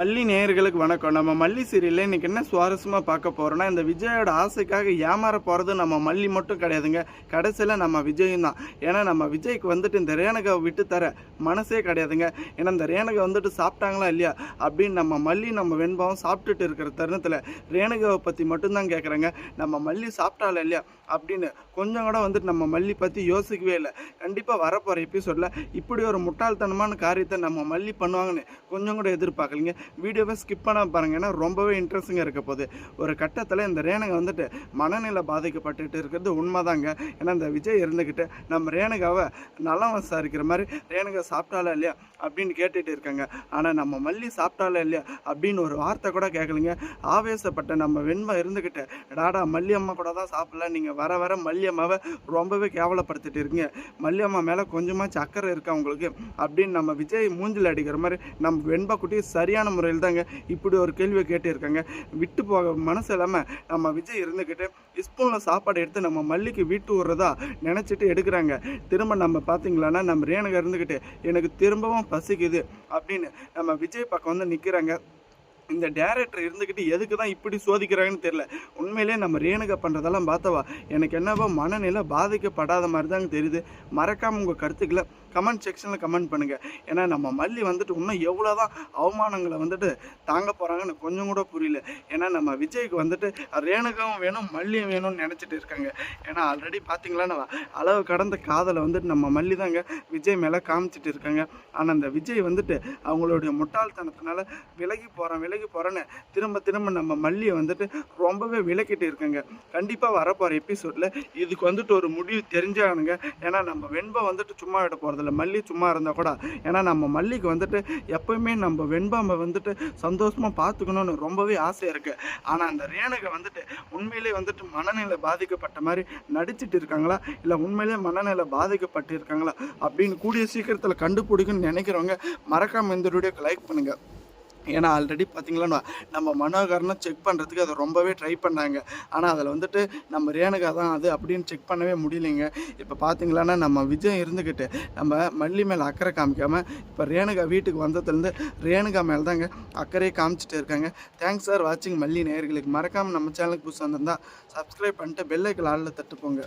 மல்லி நேயர்களுக்கு வணக்கம். நம்ம மல்லி சீரியலில் இன்னைக்கு என்ன சுவாரஸ்யமாக பார்க்க போகிறோன்னா இந்த விஜயோட ஆசைக்காக ஏமாற போகிறது நம்ம மல்லி மட்டும் கிடையாதுங்க. கடைசியில் நம்ம விஜயும் தான். ஏன்னா நம்ம விஜய்க்கு வந்துட்டு இந்த ரேணுகாவை விட்டு தர மனசே கிடையாதுங்க. ஏன்னா இந்த ரேணகை வந்துட்டு சாப்பிட்டாங்களா இல்லையா? அப்படின்னு நம்ம மல்லி நம்ம வெண்பாவும் சாப்பிட்டுட்டு இருக்கிற தருணத்தில் ரேணுகாவை பற்றி மட்டும்தான் கேட்குறாங்க நம்ம மல்லி சாப்பிட்டால இல்லையா? அப்படின்னு கொஞ்சம் கூட வந்துட்டு நம்ம மல்லி பற்றி யோசிக்கவே இல்லை. கண்டிப்பாக வரப்போகிற எபிசோடில் இப்படி ஒரு முட்டாள்தனமான காரியத்தை நம்ம மல்லி பண்ணுவாங்கன்னு கொஞ்சம் கூட எதிர்பார்க்கலைங்க. வீடியோவை ஸ்கிப் பண்ண பாருங்க. ஏன்னா ரொம்பவே இன்ட்ரெஸ்டிங்காக இருக்க போகுது. ஒரு கட்டத்தில் இந்த ரேணுகா வந்துட்டு மனநிலை பாதிக்கப்பட்டுட்டு இருக்கிறது உண்மைதாங்க. ஏன்னா இந்த விஜய் இருந்துக்கிட்டு நம்ம ரேணுகாவை நலம் விசாரிக்கிற மாதிரி ரேணுகா சாப்பிட்டாலா இல்லையா அப்படின்னு கேட்டுட்டு இருக்காங்க. ஆனால் நம்ம மல்லி சாப்பிட்டாலா இல்லையா அப்படின்னு ஒரு வார்த்தை கூட கேட்கலைங்க ஆவேசப்பட்ட நம்ம வெண்மை இருந்துக்கிட்டு டாடா மல்லி அம்மா கூட தான் சாப்பிடல. நீங்கள் வர வர மல்லி அம்மாவை ரொம்பவே கேவலப்படுத்திட்டு இருக்கீங்க. மல்லி அம்மா மேலே கொஞ்சமாச்சும் சக்கரை இருக்கா உங்களுக்கு? அப்படின்னு நம்ம விஜய் மூஞ்சில் அடிக்கிற மாதிரி நம்ம வெண்பா குட்டி சரியான முறையில் தாங்க இப்படி ஒரு கேள்வியை கேட்டிருக்காங்க. விட்டு போக மனசு இல்லாமல் நம்ம விஜய் இருந்துக்கிட்டு ஸ்பூனில் சாப்பாடு எடுத்து நம்ம மல்லிக்கு வீட்டு விடுறதா நினச்சிட்டு எடுக்கிறாங்க. திரும்ப நம்ம பார்த்தீங்களான்னா நம்ம ரேணுகா இருந்துக்கிட்டு எனக்கு திரும்பவும் பசிக்குது அப்படின்னு நம்ம விஜய் பக்கம் வந்து நிற்கிறாங்க இந்த டேரக்டர் இருந்துக்கிட்டு எதுக்கு தான் இப்படி சோதிக்கிறாங்கன்னு தெரியல. உண்மையிலே நம்ம ரேணுகா பண்ணுறதெல்லாம் பார்த்தவா? எனக்கு என்னவோ மனநிலை பாதிக்கப்படாத மாதிரி தாங்க தெரியுது. மறக்காமல் உங்கள் கருத்துக்களை கமெண்ட் செக்ஷனில் கமெண்ட் பண்ணுங்கள் ஏன்னா நம்ம மல்லி வந்துட்டு இன்னும் எவ்வளோ தான் அவமானங்களை வந்துட்டு தாங்க போகிறாங்கன்னு கொஞ்சம் கூட புரியல. ஏன்னா நம்ம விஜய்க்கு வந்துட்டு ரேணுகாவும் வேணும் மல்லியும் வேணும்னு நினச்சிட்டு இருக்காங்க. ஏன்னா ஆல்ரெடி பார்த்தீங்களா அளவு கடந்த காதலை வந்துட்டு நம்ம மல்லி தாங்க விஜய் மேலே காமிச்சிட்டு இருக்காங்க. ஆனால் அந்த விஜய் வந்துட்டு அவங்களுடைய முட்டாள்தனத்தினால விலகி போகிறான் விலகி போகிறேன்னு திரும்ப திரும்ப நம்ம மல்லியை வந்துட்டு ரொம்பவே விலக்கிட்டு இருக்கங்க. கண்டிப்பாக வரப்போகிற எபிசோடில் இதுக்கு வந்துட்டு ஒரு முடிவு தெரிஞ்சானுங்க. ஏன்னா நம்ம வெண்பா வந்துட்டு சும்மா விட போகிறதில்ல மல்லி சும்மா இருந்தால் கூட. ஏன்னா நம்ம மல்லிக்கு வந்துட்டு எப்போயுமே நம்ம வெண்பாம்பை வந்துட்டு சந்தோஷமாக பார்த்துக்கணும்னு ரொம்பவே ஆசையாக இருக்குது ஆனால் அந்த ரேணுகை வந்துட்டு உண்மையிலே வந்துட்டு மனநிலை பாதிக்கப்பட்ட மாதிரி நடிச்சிட்டு இருக்காங்களா? இல்லை உண்மையிலே மனநிலை பாதிக்கப்பட்டு இருக்காங்களா? அப்படின்னு கூடிய சீக்கிரத்தில் கண்டுபிடிக்குன்னு நினைக்கிறவங்க மறக்காம இந்த வீடியோக்கு லைக் பண்ணுங்கள் ஏன்னா ஆல்ரெடி பார்த்தீங்களா நம்ம மனோகரனை செக் பண்ணுறதுக்கு அதை ரொம்பவே ட்ரை பண்ணாங்க. ஆனால் அதில் வந்துட்டு நம்ம ரேணுகா தான் அது அப்படின்னு செக் பண்ணவே முடியலைங்க. இப்போ பார்த்தீங்களான்னா நம்ம விஜய் இருந்துக்கிட்டு நம்ம மல்லி மேலே அக்கறை காமிக்காமல் இப்போ ரேணுகா வீட்டுக்கு வந்ததுலேருந்து ரேணுகா மேலே தாங்க அக்கறையே காமிச்சிட்டு இருக்காங்க. தேங்க்ஸ் சார் வாட்சிங் மல்லி நேயர்களுக்கு. மறக்காமல் நம்ம சேனலுக்கு புதுசாக வந்திருந்தால் சப்ஸ்கிரைப் பண்ணிட்டு பெல்லைக்கில் ஆளில் தட்டுப்போங்க